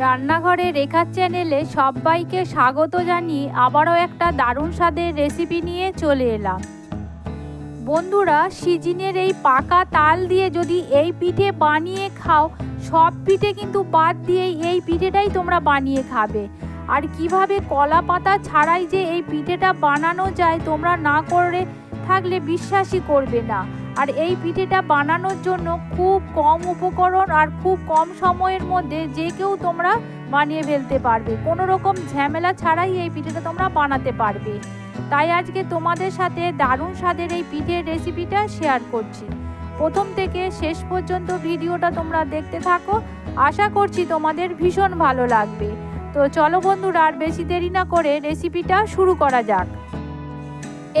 রান্নাঘরে রেখার চ্যানেলে সবাইকে স্বাগত জানিয়ে আবারও একটা দারুণ স্বাদের রেসিপি নিয়ে চলে এলাম। বন্ধুরা, সিজিনের এই পাকা তাল দিয়ে যদি এই পিঠে বানিয়ে খাও, সব পিঠে কিন্তু বাদ দিয়েই এই পিঠেটাই তোমরা বানিয়ে খাবে। আর কীভাবে কলা পাতা ছাড়াই যে এই পিঠেটা বানানো যায়, তোমরা না করে থাকলে বিশ্বাসই করবে না। আর এই পিঠেটা বানানোর জন্য খুব কম উপকরণ আর খুব কম সময়ের মধ্যে যে কেউ তোমরা বানিয়ে ফেলতে পারবে। কোনো রকম ঝামেলা ছাড়াই এই পিঠেটা তোমরা বানাতে পারবে। তাই আজকে তোমাদের সাথে দারুণ স্বাদের এই পিঠের রেসিপিটা শেয়ার করছি। প্রথম থেকে শেষ পর্যন্ত ভিডিওটা তোমরা দেখতে থাকো। আশা করছি তোমাদের ভীষণ ভালো লাগবে। তো চলো বন্ধুরা, আর বেশি দেরি না করে রেসিপিটা শুরু করা যাক।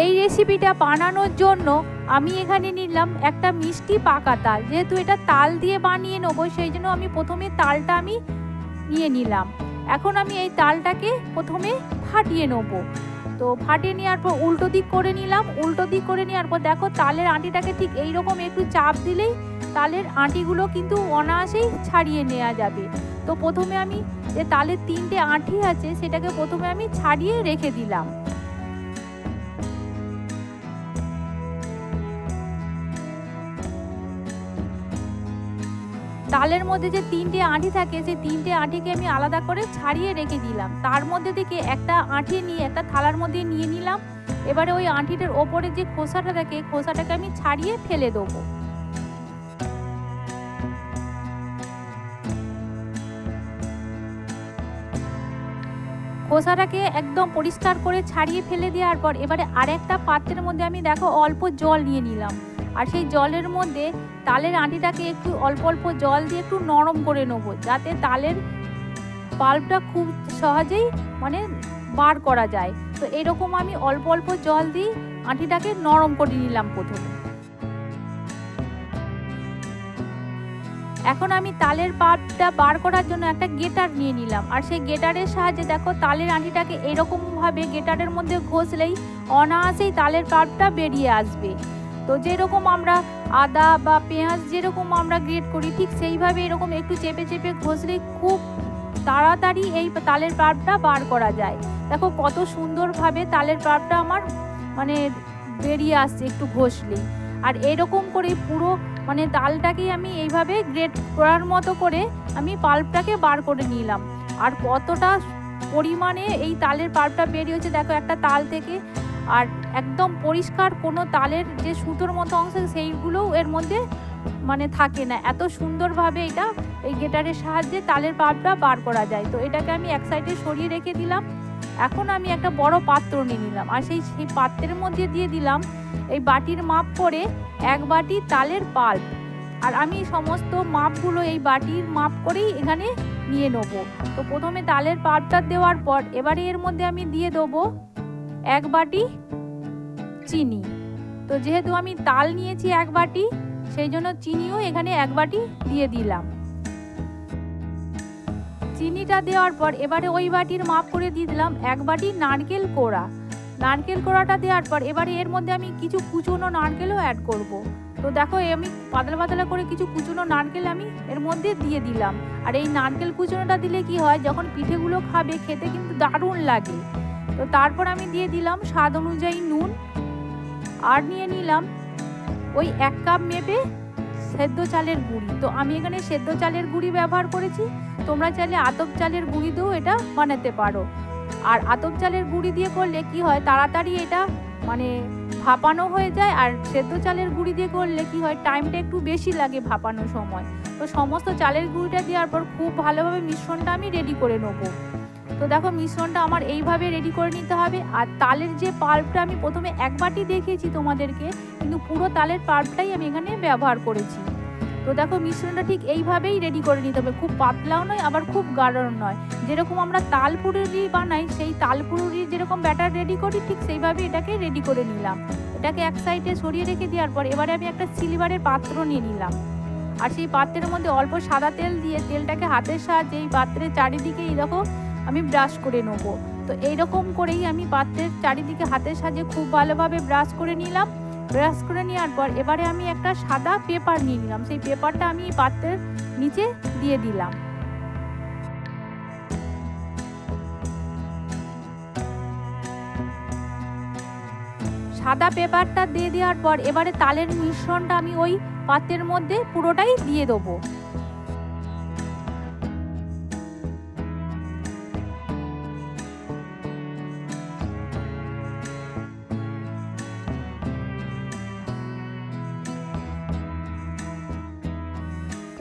এই রেসিপিটা বানানোর জন্য আমি এখানে নিলাম একটা মিষ্টি পাকা তাল। যেহেতু এটা তাল দিয়ে বানিয়ে নেব, সেই জন্য আমি প্রথমে তালটা আমি নিয়ে নিলাম। এখন আমি এই তালটাকে প্রথমে ফাটিয়ে নেব। তো ফাটিয়ে নেওয়ার পর উল্টো দিক করে নিলাম। উল্টো দিক করে নেওয়ার পর দেখো তালের আঁটিটাকে ঠিক এইরকম একটু চাপ দিলেই তালের আঁটিগুলো কিন্তু অনায়াসেই ছাড়িয়ে নেওয়া যাবে। তো প্রথমে আমি যে তালের তিনটে আঁটি আছে, সেটাকে প্রথমে আমি ছাড়িয়ে রেখে দিলাম। তালের মধ্যে যে তিনটে আঁটি থাকে, সেই তিনটে আঁটিকে আমি আলাদা করে ছাড়িয়ে রেখে দিলাম। তার মধ্যে থেকে একটা আঁটি নিয়ে, একটা থালার মধ্যে নিয়ে নিলাম। এবারে ওই আঁটিটার ওপরে যে খোসাটা থাকে, খোসাটাকে আমি ছাড়িয়ে ফেলে দেবো। খোসাটাকে একদম পরিষ্কার করে ছাড়িয়ে ফেলে দেওয়ার পর, এবারে আরেকটা পাত্রের মধ্যে আমি দেখো অল্প জল নিয়ে নিলাম। আর সেই জলের মধ্যে তালের আঁটিটাকে একটু অল্প অল্প জল দিয়ে একটু নরম করে নেব, যাতে তালের পাল্পটা খুব সহজেই মানে বার করা যায়। তো এরকম আমি অল্প অল্প জল দিয়ে আঁটিটাকে নরম করে নিলাম প্রথমে। এখন আমি তালের পাল্পটা বার করার জন্য একটা গেটার নিয়ে নিলাম। আর সেই গেটারের সাহায্যে দেখো, তালের আঁটিটাকে এরকমভাবে গেটারের মধ্যে ঘষলেই অনায়াসেই তালের পাল্পটা বেরিয়ে আসবে। তো যেরকম আমরা আদা বা পেঁয়াজ যেরকম আমরা গ্রেট করি, ঠিক সেইভাবে এরকম একটু চেপে চেপে ঘষলেই খুব তাড়াতাড়ি এই তালের পাল্পটা বার করা যায়। দেখো কত সুন্দরভাবে তালের পাল্পটা আমার মানে বেরিয়ে আসছে একটু ঘষলেই আর এরকম করে পুরো মানে তালটাকেই আমি এইভাবে গ্রেট করার মতো করে আমি পাল্পটাকে বার করে নিলাম। আর কতটা পরিমাণে এই তালের পাল্পটা বেরিয়েছে, দেখো একটা তাল থেকে আর একদম পরিষ্কার কোনো তালের যে সুতোর মতো অংশ সেইগুলোও এর মধ্যে মানে থাকে না। এত সুন্দরভাবে এটা এই গেটারের সাহায্যে তালের পাপটা বার করা যায়। তো এটাকে আমি এক সাইডে সরিয়ে রেখে দিলাম। এখন আমি একটা বড় পাত্র নিয়ে নিলাম। আর সেই সেই পাত্রের মধ্যে দিয়ে দিলাম এই বাটির মাপ করে এক বাটি তালের পাল্প। আর আমি সমস্ত মাপগুলো এই বাটির মাপ করেই এখানে নিয়ে নেব। তো প্রথমে তালের পাল্পটা দেওয়ার পর এবারে এর মধ্যে আমি দিয়ে দেবো এক বাটি চিনি। তো যেহেতু আমি তাল নিয়েছি এক বাটি, সেই জন্য চিনিও এখানে এক বাটি দিয়ে দিলাম। চিনিটা দেওয়ার পর এবারে ওই বাটির মাপ করে দিয়ে দিলাম এক বাটি নারকেল কোড়া। নারকেল কোড়াটা দেওয়ার পর এবারে এর মধ্যে আমি কিছু কুচনো নারকেলও অ্যাড করব। তো দেখো আমি পাতলা পাতলা করে কিছু কুচনো নারকেল আমি এর মধ্যে দিয়ে দিলাম। আর এই নারকেল কুচনোটা দিলে কি হয়, যখন পিঠেগুলো খাবে, খেতে কিন্তু দারুণ লাগে। তো তারপর আমি দিয়ে দিলাম স্বাদ অনুযায়ী নুন আর নিয়ে নিলাম ওই এক কাপ মেপে সেদ্ধ চালের গুঁড়ি। তো আমি এখানে সেদ্ধ চালের গুঁড়ি ব্যবহার করেছি। তোমরা চাইলে আতপ চালের গুঁড়ি দিয়েও এটা বানাতে পারো। আর আতপ চালের গুঁড়ি দিয়ে করলে কি হয়, তাড়াতাড়ি এটা মানে ভাপানো হয়ে যায় আর সেদ্ধ চালের গুঁড়ি দিয়ে করলে কি হয়, টাইমটা একটু বেশি লাগে ভাপানোর সময়। তো সমস্ত চালের গুঁড়িটা দেওয়ার পর খুব ভালোভাবে মিশ্রণটা আমি রেডি করে নেব। তো দেখো মিশ্রণটা আমার এইভাবে রেডি করে নিতে হবে। আর তালের যে পাল্পটা আমি প্রথমে এক বাটি দেখিয়েছি তোমাদেরকে, কিন্তু পুরো তালের পাল্পটাই আমি এখানে ব্যবহার করেছি। তো দেখো মিশ্রণটা ঠিক এইভাবেই রেডি করে নিতে হবে। খুব পাতলাও নয়, আবার খুব গাঢ়ও নয়। যেরকম আমরা তাল পুরুরি বানাই, সেই তাল পুরুরির যেরকম ব্যাটার রেডি করি, ঠিক সেইভাবে এটাকে রেডি করে নিলাম। এটাকে এক সাইডে সরিয়ে রেখে দেওয়ার পর এবারে আমি একটা সিলিভারের পাত্র নিয়ে নিলাম। আর সেই পাত্রের মধ্যে অল্প সাদা তেল দিয়ে তেলটাকে হাতের সাহায্যে এই পাত্রের চারিদিকে দেখো আমি ব্রাশ করে নেব। তো এইরকম করেই আমি পাত্রের চারিদিকে হাতের সাজে খুব ভালোভাবে ব্রাশ করে নিলাম। ব্রাশ করে নেওয়ার পর এবারে আমি একটা সাদা পেপার নিয়ে নিলাম। সেই পেপারটা আমি পাত্রের নিচে দিয়ে দিলাম। সাদা পেপারটা দিয়ে দেওয়ার পর এবারে তালের মিশ্রণটা আমি ওই পাত্রের মধ্যে পুরোটাই দিয়ে দেবো।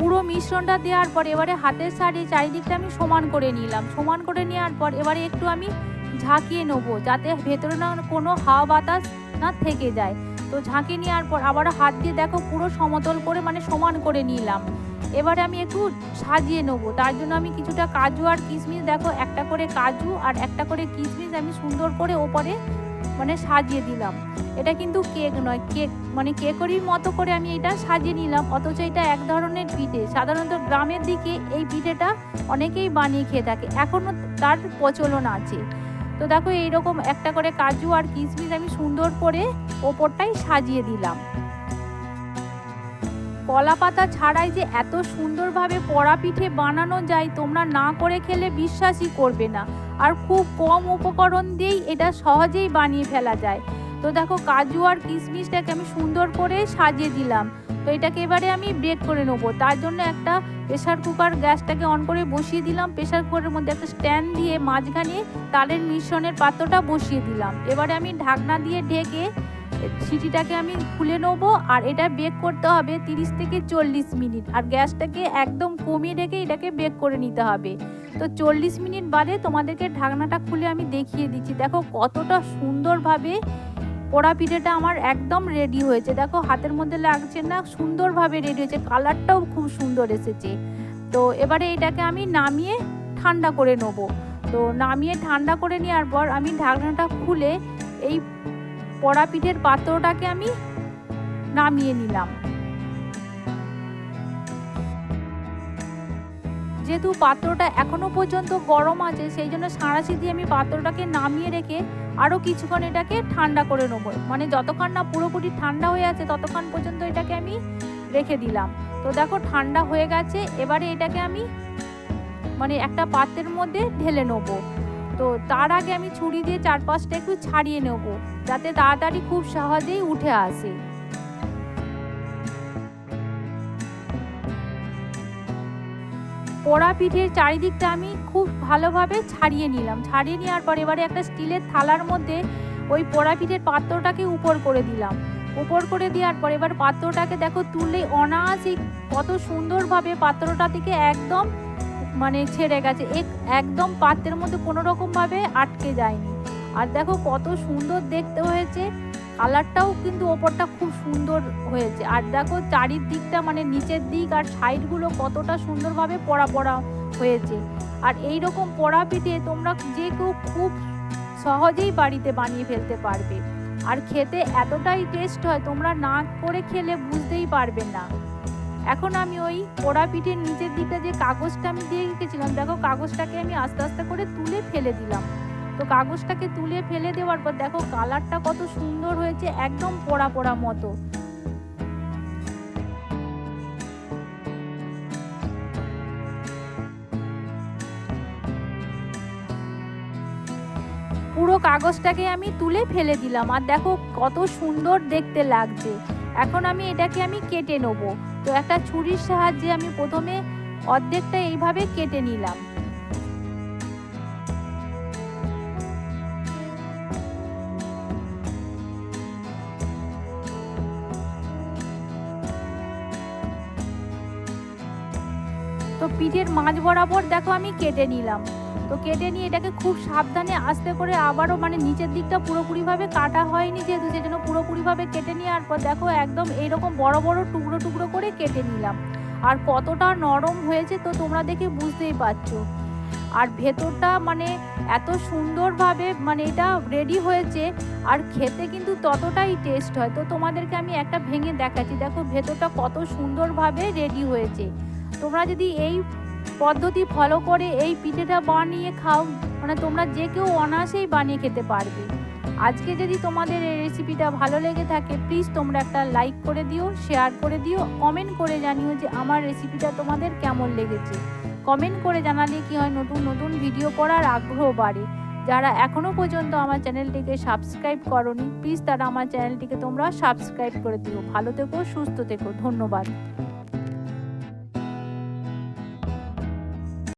পুরো মিশ্রণটা দেওয়ার পর এবারে হাতের সাইডে চারিদিকটা আমি সমান করে নিলাম। সমান করে নেওয়ার পর এবারে একটু আমি ঝাঁকিয়ে নেব যাতে ভেতরে না কোনো হাওয়া বাতাস না থেকে যায়। তো ঝাঁকিয়ে নেওয়ার পর আবার হাত দিয়ে দেখো পুরো সমতল করে মানে সমান করে নিলাম। এবারে আমি একটু সাজিয়ে নেব। তার জন্য আমি কিছুটা কাজু আর কিশমিশ, দেখো একটা করে কাজু আর একটা করে কিশমিশ আমি সুন্দর করে ওপরে মানে সাজিয়ে দিলাম। এটা কিন্তু কেক নয় কেক মানে কেকরির মতো করে আমি এটা সাজিয়ে নিলাম, অথচ এটা এক ধরনের পিঠে। সাধারণত গ্রামের দিকে এই পিঠেটা অনেকেই বানিয়ে খেয়ে থাকে, এখনও তার প্রচলন আছে। তো দেখো এইরকম একটা করে কাজু আর কিশমিশ আমি সুন্দর করে ওপরটাই সাজিয়ে দিলাম। কলা পাতা ছাড়াই যে এত সুন্দরভাবে পড়া পিঠে বানানো যায়, তোমরা না করে খেলে বিশ্বাসই করবে না। আর খুব কম উপকরণ দিয়েই এটা সহজেই বানিয়ে ফেলা যায়। তো দেখো কাজু আর কিশমিশটাকে আমি সুন্দর করে সাজিয়ে দিলাম। তো এটাকে এবারে আমি ব্রেক করে নেব। তার জন্য একটা প্রেশার কুকার গ্যাসটাকে অন করে বসিয়ে দিলাম। প্রেশার কুকারের মধ্যে একটা স্ট্যান্ড দিয়ে মাঝখানে তালের মিশ্রণের পাত্রটা বসিয়ে দিলাম। এবারে আমি ঢাকনা দিয়ে ঢেকে সিটিটাকে আমি খুলে নেব আর এটা বেক করতে হবে তিরিশ থেকে চল্লিশ মিনিট। আর গ্যাসটাকে একদম কমিয়ে রেখে এটাকে বেক করে নিতে হবে। তো চল্লিশ মিনিট বাদে তোমাদেরকে ঢাকনাটা খুলে আমি দেখিয়ে দিচ্ছি। দেখো কতটা সুন্দরভাবে পোড়া পিঠেটা আমার একদম রেডি হয়েছে। দেখো হাতের মধ্যে লাগছে না, সুন্দরভাবে রেডি হয়েছে। কালারটাও খুব সুন্দর এসেছে। তো এবারে এটাকে আমি নামিয়ে ঠান্ডা করে নেব। তো নামিয়ে ঠান্ডা করে নেওয়ার পর আমি ঢাকনাটা খুলে এই পোড়া পিঠের পাত্রটাকে আমি নামিয়ে নিলাম। যেহেতু পাত্রটা এখনও পর্যন্ত গরম আছে, সেই জন্য সাঁড়াশি দিয়ে আমি পাত্রটাকে নামিয়ে রেখে আরও কিছুক্ষণ এটাকে ঠান্ডা করে নেব। মানে যতক্ষণ না পুরোপুরি ঠান্ডা হয়ে আছে, ততক্ষণ পর্যন্ত এটাকে আমি রেখে দিলাম। তো দেখো, ঠান্ডা হয়ে গেছে। এবারে এটাকে আমি মানে একটা পাত্রের মধ্যে ঢেলে নেব। তো তার আগে আমি ছুরি দিয়ে চারপাশটা একটু ছাড়িয়ে নেব, যাতে তাড়াতাড়ি খুব সহজেই উঠে আসে। পোড়া পিঠের চারিদিকটা আমি খুব ভালোভাবে ছাড়িয়ে নিলাম। ছাড়িয়ে নেওয়ার পর এবারে একটা স্টিলের থালার মধ্যে ওই পোড়া পিঠের পাত্রটাকে উপর করে দিলাম। উপর করে দেওয়ার পর এবার পাত্রটাকে দেখো তুলে অনায়াসই কত সুন্দরভাবে পাত্রটা থেকে একদম মানে ছেড়ে গেছে। একদম পাত্রের মধ্যে কোনো রকমভাবে আটকে যায়নি। আর দেখো কত সুন্দর দেখতে হয়েছে। কালারটাও কিন্তু ওপরটা খুব সুন্দর হয়েছে। আর দেখো চারিদিকটা মানে নিচের দিক আর সাইডগুলো কতটা সুন্দরভাবে পড়া পড়া হয়েছে। আর এই রকম পড়া পিঠে তোমরা যে কেউ খুব সহজেই বাড়িতে বানিয়ে ফেলতে পারবে। আর খেতে এতটাই টেস্ট হয়, তোমরা না করে খেলে বুঝতেই পারবে না। এখন আমি ওই পোড়া পিঠের নিচের দিকটা যে কাগজটা আমি দিয়ে রেখেছিলাম দেখো কাগজটাকে আমি আস্তে আস্তে করে তুলে ফেলে দিলাম। তো কাগজটাকে তুলে ফেলে দেওয়ার পর দেখো কালারটা কত সুন্দর হয়েছে, একদম পোড়া পোড়া মতো। পুরো কাগজটাকে আমি তুলে ফেলে দিলাম, আর দেখো কত সুন্দর দেখতে লাগছে। এখন আমি এটাকে আমি কেটে নেব। তো একটা ছুরির সাহায্যে আমি প্রথমে অর্ধেকটা এইভাবে কেটে নিলাম। তো পিঠের মাঝ বরাবর দেখো আমি কেটে নিলাম। তো কেটে নিয়ে এটাকে খুব সাবধানে আস্তে করে আবারও মানে নিচের দিকটা পুরোপুরিভাবে কাটা হয়নি যেহেতু সেজন্য পুরোপুরিভাবে কেটে নেওয়ার পর দেখো একদম এইরকম বড় বড় টুকরো টুকরো করে কেটে নিলাম। আর কতটা নরম হয়েছে তো তোমরা দেখে বুঝতেই পারছ। আর ভেতরটা মানে এত সুন্দরভাবে মানে এটা রেডি হয়েছে আর খেতে কিন্তু ততটাই টেস্ট হয়। তো তোমাদেরকে আমি একটা ভেঙে দেখাচ্ছি। দেখো ভেতরটা কত সুন্দরভাবে রেডি হয়েছে। তোমরা যদি এই পদ্ধতি ফলো করে এই পিঠেটা বানিয়ে খাও। মানে তোমরা যে কেউ অনায়াসেই বানিয়ে খেতে পারবে। আজকে যদি তোমাদের এই রেসিপিটা ভালো লেগে থাকে প্লিজ তোমরা একটা লাইক করে দিও শেয়ার করে দিও কমেন্ট করে জানিও যে আমার রেসিপিটা তোমাদের কেমন লেগেছে। কমেন্ট করে জানালে কি হয়, নতুন নতুন ভিডিও করার আগ্রহ বাড়ে। যারা এখনও পর্যন্ত আমার চ্যানেলটিকে সাবস্ক্রাইব করনি প্লিজ তারা আমার চ্যানেলটিকে তোমরা সাবস্ক্রাইব করে দিও। ভালো থেকো, সুস্থ থেকো, ধন্যবাদ।